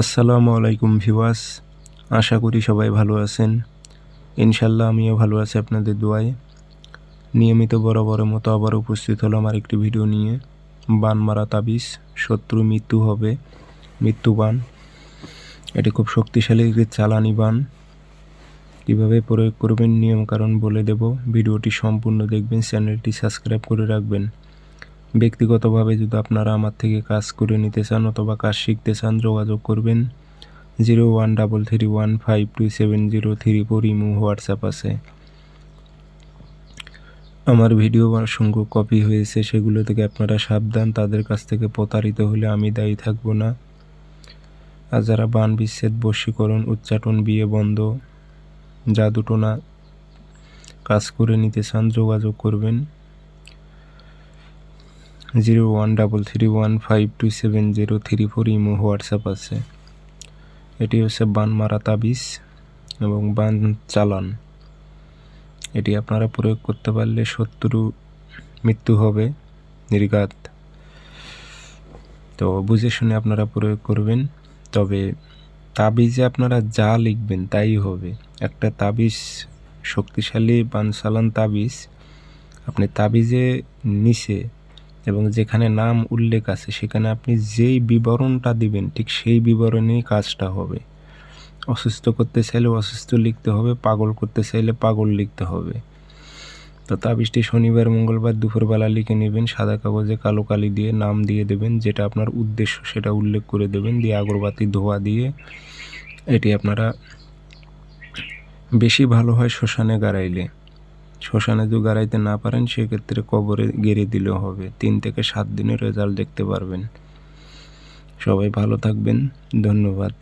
আসসালামু আলাইকুম ভিওয়াস আশা করি সবাই ভালো আছেন। ইনশাল্লাহ আমিও ভালো আছি আপনাদের দোয়ায়। নিয়মিত বরাবরের মতো আবার উপস্থিত হলো আমার একটি ভিডিও নিয়ে। বান মারা তাবিজ, শত্রু মৃত্যু হবে, মৃত্যু বান। এটি খুব শক্তিশালী একটি চালানি বান। কীভাবে প্রয়োগ করবেন, নিয়মকানুন বলে দেব। ভিডিওটি সম্পূর্ণ দেখবেন, চ্যানেলটি সাবস্ক্রাইব করে রাখবেন। ব্যক্তিগতভাবে যদি আপনারা আমার থেকে কাজ করে নিতে চান অথবা কাজ শিখতে চান, যোগাযোগ করবেন। Zero one double three one five two seven zero three four imo WhatsApp আছে। আমার ভিডিও অসংখ্য কপি হয়েছে, সেগুলো থেকে আপনারা সাবধান, তাদের কাছ থেকে প্রতারিত হলে আমি দায়ী থাকব না। আর যারা বান বিচ্ছেদ, বশীকরণ, উচ্চাটন, বিয়ে বন্ধ জাদুটোনা কাজ করে নিতে চান, যোগাযোগ করবেন। Zero one double three one five two seven zero three four imo WhatsApp আছে। এটি হচ্ছে বান মারা তাবিজ এবং বান চালান। এটি আপনারা প্রয়োগ করতে পারলে শত্রু মৃত্যু হবে, নির্ঘাত। তো বুঝে শুনে আপনারা প্রয়োগ করবেন। তবে তাবিজে আপনারা যা লিখবেন তাই হবে। একটা তাবিজ, শক্তিশালী বান চালান তাবিজ, আপনি তাবিজে নিচে এবং যেখানে নাম উল্লেখ আছে, সেখানে আপনি যেই বিবরণটা দিবেন, ঠিক সেই বিবরণেই কাজটা হবে। অসুস্থ করতে চাইলে অসুস্থ লিখতে হবে, পাগল করতে চাইলে পাগল লিখতে হবে। তো তাবিজটি শনিবার, মঙ্গলবার দুপুরবেলা লিখে নেবেন, সাদা কাগজে কালো কালি দিয়ে নাম দিয়ে দেবেন, যেটা আপনার উদ্দেশ্য, সেটা উল্লেখ করে দেবেন, দিয়ে আগরবাতি, ধোয়া দিয়ে এটি আপনারা বেশি ভালো হয় শ্মশানে গাড়াইলে। শ্মশানে যদি গাড়াইতে না পারেন, সেক্ষেত্রে কবরে গেড়ে দিলেও হবে। তিন থেকে সাত দিনের রেজাল্ট দেখতে পারবেন। সবাই ভালো থাকবেন। ধন্যবাদ।